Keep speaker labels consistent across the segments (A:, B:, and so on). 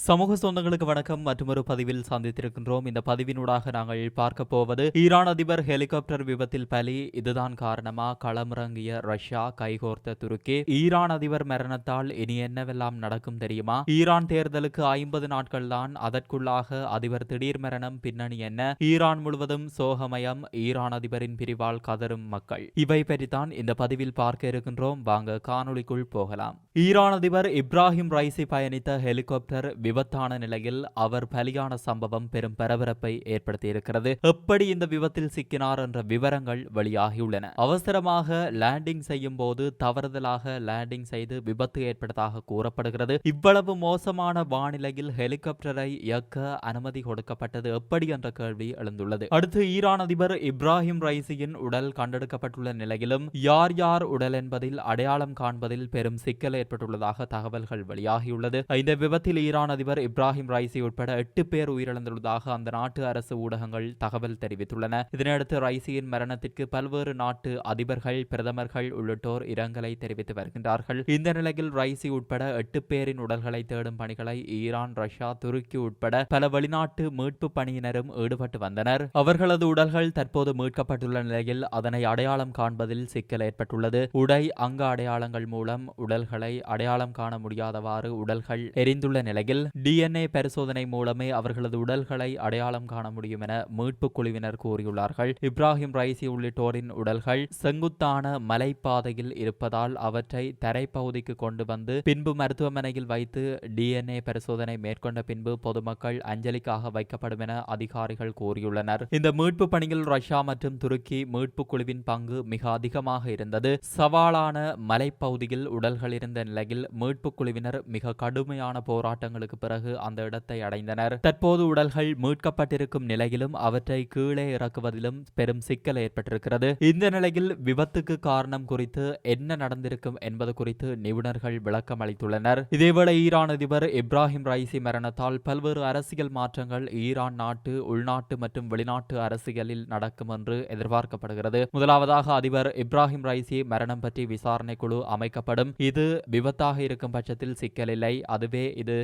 A: சமூக சொந்தங்களுக்கு வணக்கம். மற்றொரு பதிவில் சந்தித்திருக்கின்றோம். இந்த பதிவினூடாக நாங்கள் பார்க்க போவது ஈரான் அதிபர் ஹெலிகாப்டர் விபத்தில் பலி. இதுதான் காரணமா? களமிறங்கிய ரஷ்யா கைகோர்த்த துருக்கி. ஈரான் அதிபர் மரணத்தால் இனி என்னவெல்லாம் நடக்கும் தெரியுமா? ஈரான் தேர்தலுக்கு ஐம்பது நாட்கள் தான். அதற்குள்ளாக அதிபர் திடீர் மரணம். பின்னணி என்ன? ஈரான் முழுவதும் சோகமயம். ஈரான் அதிபரின் பிரிவால் கதரும் மக்கள். இவை பற்றித்தான் இந்த பதிவில் பார்க்க இருக்கின்றோம். வாங்க காணொளிக்குள் போகலாம். ஈரான் அதிபர் இப்ராஹிம் ரைசி பயணித்த ஹெலிகாப்டர் விபத்தான நிலையில் அவர் பலியான சம்பவம் பெரும் பரபரப்பை ஏற்படுத்தியிருக்கிறது. எப்படி இந்த விபத்தில் சிக்கினார் என்ற விவரங்கள் வெளியாகியுள்ளன. அவசரமாக லேண்டிங் செய்யும் போது தவறுதலாக லேண்டிங் செய்து விபத்து ஏற்பட்டதாக கூறப்படுகிறது. இவ்வளவு மோசமான வானிலையில் ஹெலிகாப்டரை இயக்க அனுமதி கொடுக்கப்பட்டது எப்படி என்ற கேள்வி எழுந்துள்ளது. அடுத்து ஈரான் அதிபர் இப்ராஹிம் ரைசியின் உடல் கண்டெடுக்கப்பட்டுள்ள நிலையிலும் யார் யார் உடல் என்பதில் அடையாளம் காண்பதில் பெரும் சிக்கல் ஏற்பட்டுள்ளதாக தகவல்கள் வெளியாகியுள்ளது. இந்த விபத்தில் ஈரான் அதிபர் இப்ராஹிம் ரைசி உட்பட எட்டு பேர் உயிரிழந்துள்ளதாக அந்த நாட்டு அரசு ஊடகங்கள் தகவல் தெரிவித்துள்ளன. இதனையடுத்து ரைசியின் மரணத்திற்கு பல்வேறு நாட்டு அதிபர்கள் பிரதமர்கள் உள்ளிட்டோர் இரங்கலை தெரிவித்து வருகின்றார்கள். இந்த நிலையில் ரைசி உட்பட எட்டு பேரின் உடல்களை தேடும் பணிகளை ஈரான் ரஷ்யா துருக்கி உட்பட பல வெளிநாட்டு மீட்பு பணியினரும் ஈடுபட்டு வந்தனர். அவர்களது உடல்கள் தற்போது மீட்கப்பட்டுள்ள நிலையில் அதனை அடையாளம் காண்பதில் சிக்கல் ஏற்பட்டுள்ளது. உடை அங்க அடையாளங்கள் மூலம் உடல்களை அடையாளம் காண முடியாதவாறு உடல்கள் எரிந்துள்ள நிலையில் டிஎன்ஏ பரிசோதனை மூலமே அவர்களது உடல்களை அடையாளம் காண முடியும் என மீட்பு குழுவினர் கூறியுள்ளார்கள். இப்ராஹிம் ரைசி உள்ளிட்டோரின் உடல்கள் செங்குத்தான மலைப்பாதையில் இருப்பதால் அவற்றை தரைப்பகுதிக்கு கொண்டு வந்து பின்பு மருத்துவமனையில் வைத்து டிஎன்ஏ பரிசோதனை மேற்கொண்ட பின்பு பொதுமக்கள் அஞ்சலிக்காக வைக்கப்படும் என அதிகாரிகள் கூறியுள்ளனர். இந்த மீட்பு பணியில் ரஷ்யா மற்றும் துருக்கி மீட்பு குழுவின் பங்கு மிக அதிகமாக இருந்தது. சவாலான மலைப்பகுதியில் உடல்கள் இருந்த நிலையில் மீட்பு குழுவினர் மிக கடுமையான போராட்டங்களுக்கு பிறகு அந்த இடத்தை அடைந்தனர். தற்போது உடல்கள் மீட்கப்பட்டிருக்கும் நிலையிலும் அவற்றை கீழே இறக்குவதிலும் பெரும் சிக்கல் ஏற்பட்டிருக்கிறது. இந்த நிலையில் விபத்துக்கு காரணம் குறித்து என்ன நடந்திருக்கும் என்பது குறித்து நிபுணர்கள் விளக்கம் அளித்துள்ளனர் இதேவேளை ஈரான் அதிபர் இப்ராஹிம் ரைசி மரணத்தால் பல்வேறு அரசியல் மாற்றங்கள் ஈரான் நாட்டு உள்நாட்டு மற்றும் வெளிநாட்டு அரசியலில் நடக்கும் என்று எதிர்பார்க்கப்படுகிறது. முதலாவதாக அதிபர் இப்ராஹிம் ரைசி மரணம் பற்றி விசாரணை குழு அமைக்கப்படும். இது விபத்தாக இருக்கும் பட்சத்தில் சிக்கலில்லை அதுவே இது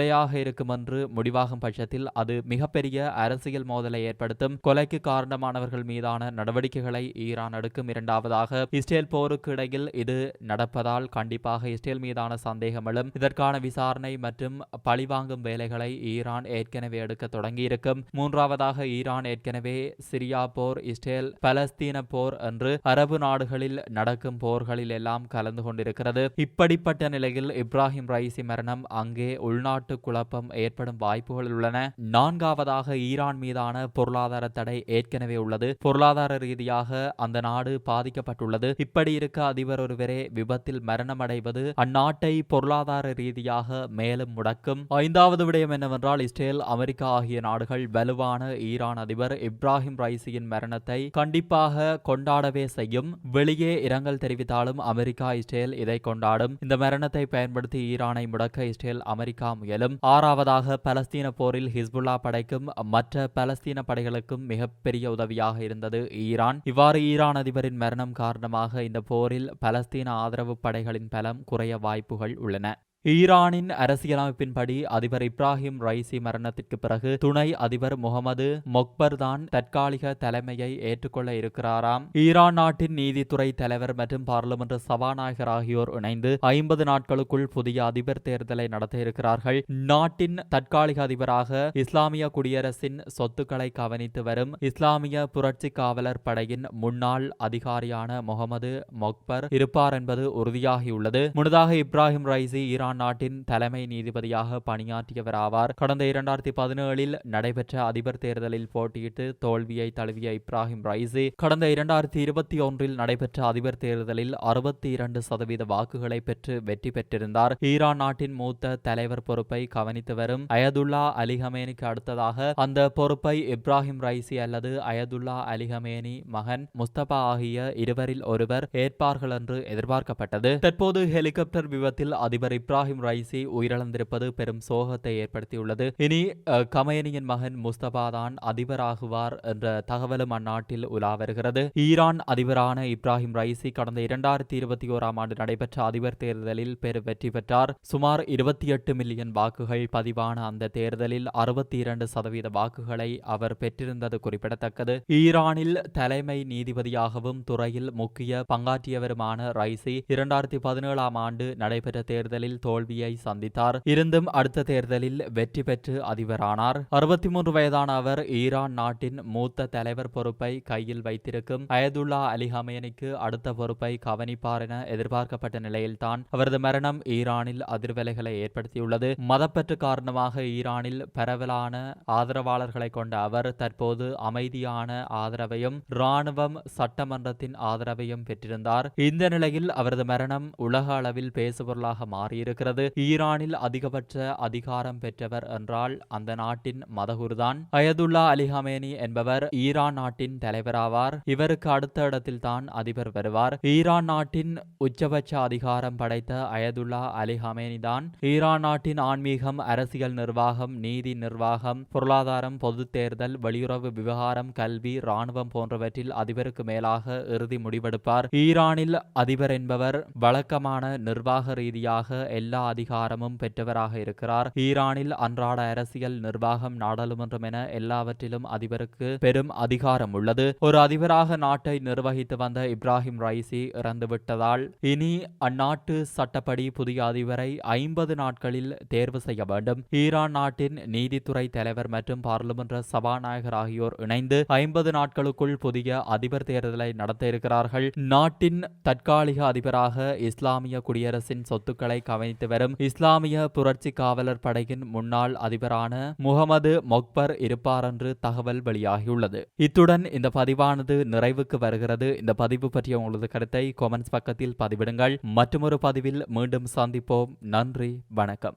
A: கொலையாக இருக்கும் என்று முடிவாகும் பட்சத்தில் அது மிகப்பெரிய அரசியல் மோதலை ஏற்படுத்தும். கொலைக்கு காரணமானவர்கள் மீதான நடவடிக்கைகளை ஈரான் எடுக்கும் இரண்டாவதாக இஸ்ரேல் போருக்கு இடையில் இது நடப்பதால் கண்டிப்பாக இஸ்ரேல் மீதான சந்தேகம் எழும் இதற்கான விசாரணை மற்றும் பழிவாங்கும் வேலைகளை ஈரான் ஏற்கனவே எடுக்க தொடங்கியிருக்கும். மூன்றாவதாக ஈரான் ஏற்கனவே சிரியா போர் இஸ்ரேல் பலஸ்தீன போர் என்று அரபு நாடுகளில் நடக்கும் போர்களில் எல்லாம் கலந்து கொண்டிருக்கிறது. இப்படிப்பட்ட நிலையில் இப்ராஹிம் ரைசி மரணம் அங்கே உள்நாட்டு குழப்பம் ஏற்படும் வாய்ப்புகள் உள்ளன. நான்காவதாக ஈரான் மீதான பொருளாதார தடை ஏற்கனவே உள்ளது. பொருளாதார ரீதியாக அந்த நாடு பாதிக்கப்பட்டுள்ளது. இப்படி இருக்க அதிபர் ஒருவரே விபத்தில் மரணமடைவது அந்நாட்டை பொருளாதார ரீதியாக மேலும் முடக்கும். ஐந்தாவது விடயம் என்னவென்றால் இஸ்ரேல் அமெரிக்கா ஆகிய நாடுகள் வலுவான ஈரான் அதிபர் இப்ராஹிம் ரைசியின் மரணத்தை கண்டிப்பாக கொண்டாடவே செய்யும். வெளியே இரங்கல் தெரிவித்தாலும் அமெரிக்கா இஸ்ரேல் இதை கொண்டாடும். இந்த மரணத்தை பயன்படுத்தி ஈரானை முடக்க இஸ்ரேல் அமெரிக்கா முயலும் ஆறாவதாக பலஸ்தீன போரில் ஹிஸ்புல்லா படைக்கும் மற்ற பலஸ்தீன படைகளுக்கும் மிகப்பெரிய உதவியாக இருந்தது ஈரான். இவ்வாறு ஈரான் அதிபரின் மரணம் காரணமாக இந்த போரில் பலஸ்தீன ஆதரவு படைகளின் பலம் குறைய வாய்ப்புகள் உள்ளன. ஈரானின் அரசியலமைப்பின்படி அதிபர் இப்ராஹிம் ரைசி மரணத்திற்கு பிறகு துணை அதிபர் முகமது மொக்பர் தான் தற்காலிக தலைமையை ஏற்றுக்கொள்ள இருக்கிறாராம். ஈரான் நாட்டின் நீதித்துறை தலைவர் மற்றும் பாராளுமன்ற சபாநாயகர் ஆகியோர் இணைந்து ஐம்பது நாட்களுக்குள் புதிய அதிபர் தேர்தலை நடத்த இருக்கிறார்கள். நாட்டின் தற்காலிக அதிபராக இஸ்லாமிய குடியரசின் சொத்துக்களை கவனித்து வரும் இஸ்லாமிய புரட்சி காவலர் படையின் முன்னாள் அதிகாரியான முகமது மொக்பர் இருப்பார் என்பது உறுதியாகியுள்ளது. முன்னதாக இப்ராஹிம் ரைசி ஈரான் ஈரான் நாட்டின் தலைமை நீதிபதியாக பணியாற்றியவர் ஆவார் கடந்த இரண்டாயிரத்தி பதினேழில் நடைபெற்ற அதிபர் தேர்தலில் போட்டியிட்டு தோல்வியை தழுவிய இப்ராஹிம் ரைசி கடந்த இரண்டாயிரத்தி இருபத்தி ஒன்றில் நடைபெற்ற அதிபர் தேர்தலில் அறுபத்தி இரண்டு சதவீத வாக்குகளை பெற்று வெற்றி பெற்றிருந்தார். ஈரான் நாட்டின் மூத்த தலைவர் பொறுப்பை கவனித்து வரும் அயதுல்லா அலிஹமேனிக்கு அடுத்ததாக அந்த பொறுப்பை இப்ராஹிம் ரைசி அல்லது அயதுல்லா அலிஹமேனி மகன் முஸ்தபா ஆகிய இருவரில் ஒருவர் ஏற்பார்கள் என்று எதிர்பார்க்கப்பட்டது. தற்போது ஹெலிகாப்டர் விபத்தில் அதிபர் இப்ராஹிம் இப்ராஹிம் ரைசி உயிரிழந்திருப்பது பெரும் சோகத்தை ஏற்படுத்தியுள்ளது. இனி கமயனியின் மகன் முஸ்தபா தான் அதிபராகுவார் என்ற தகவலும் அந்நாட்டில் உலா வருகிறது. ஈரான் அதிபரான இப்ராஹிம் ரைசி கடந்த இரண்டாயிரத்தி இருபத்தி ஓராம் ஆண்டு நடைபெற்ற அதிபர் தேர்தலில் பெரு வெற்றி பெற்றார். சுமார் இருபத்தி எட்டு மில்லியன் வாக்குகள் பதிவான அந்த தேர்தலில் அறுபத்தி இரண்டு சதவீத வாக்குகளை அவர் பெற்றிருந்தது குறிப்பிடத்தக்கது. ஈரானில் தலைமை நீதிபதியாகவும் துறையில் முக்கிய பங்காற்றியவருமான ரைசி இரண்டாயிரத்தி பதினேழாம் ஆண்டு நடைபெற்ற தேர்தலில் தோல்வியை சந்தித்தார். இருந்தும் அடுத்த தேர்தலில் வெற்றி பெற்று அதிபரானார். அறுபத்தி மூன்று வயதான அவர் ஈரான் நாட்டின் மூத்த தலைவர் பொறுப்பை கையில் வைத்திருக்கும் அயதுல்லா அலி ஹமேனிக்கு அடுத்த பொறுப்பை கவனிப்பார் என எதிர்பார்க்கப்பட்ட நிலையில்தான் அவரது மரணம் ஈரானில் அதிர்வலைகளை ஏற்படுத்தியுள்ளது. மதப்பற்று காரணமாக ஈரானில் பரவலான ஆதரவாளர்களை கொண்ட அவர் தற்போது அமைதியான ஆதரவையும் இராணுவம் சட்டமன்றத்தின் ஆதரவையும் பெற்றிருந்தார். இந்த நிலையில் அவரது மரணம் உலக அளவில் பேசுபொருளாக மாறியிருக்கிறது ஈரானில் அதிகபட்ச அதிகாரம் பெற்றவர் என்றால் அந்த நாட்டின் மதகுருதான். அயதுல்லா அலி ஹமேனி என்பவர் ஈரான் நாட்டின் தலைவராவார். இவருக்கு அடுத்த இடத்தில் தான் அதிபர் வருவார். ஈரான் நாட்டின் உச்சபட்ச அதிகாரம் படைத்த அயதுல்லா அலி ஹமேனி தான் ஈரான் நாட்டின் ஆன்மீகம் அரசியல் நிர்வாகம் நீதி நிர்வாகம் பொருளாதாரம் பொது தேர்தல் வெளியுறவு விவகாரம் கல்வி ராணுவம் போன்றவற்றில் அதிபருக்கு மேலாக இறுதி முடிவெடுப்பார். ஈரானில் அதிபர் என்பவர் வழக்கமான நிர்வாக ரீதியாக எல்லா அதிகாரமும் பெற்றவராக இருக்கிறார். ஈரானில் அன்றாட அரசியல் நிர்வாகம் நாடாளுமன்றம் என எல்லாவற்றிலும் அதிபருக்கு பெரும் அதிகாரம் உள்ளது. ஒரு அதிபராக நாட்டை நிர்வகித்து வந்த இப்ராஹிம் ரைசி இறந்துவிட்டதால் இனி அந்நாட்டு சட்டப்படி புதிய அதிபரை ஐம்பது நாட்களில் தேர்வு செய்ய வேண்டும். ஈரான் நாட்டின் நீதித்துறை தலைவர் மற்றும் பாராளுமன்ற சபாநாயகர் ஆகியோர் இணைந்து ஐம்பது நாட்களுக்குள் புதிய அதிபர் தேர்தலை நடத்த இருக்கிறார்கள். நாட்டின் தற்காலிக அதிபராக இஸ்லாமிய குடியரசின் சொத்துக்களை கவனித்து வரும் இஸ்லாமிய புரட்சி காவலர் படையின் முன்னாள் அதிபரான முகமது மொக்பர் இருப்பார் என்று தகவல் வெளியாகியுள்ளது. இத்துடன் இந்த பதிவானது நிறைவுக்கு வருகிறது. இந்த பதிவு பற்றிய உங்களது கருத்தை கொமெண்ட்ஸ் பக்கத்தில் பதிவிடுங்கள். மற்றொரு பதிவில் மீண்டும் சந்திப்போம். நன்றி வணக்கம்.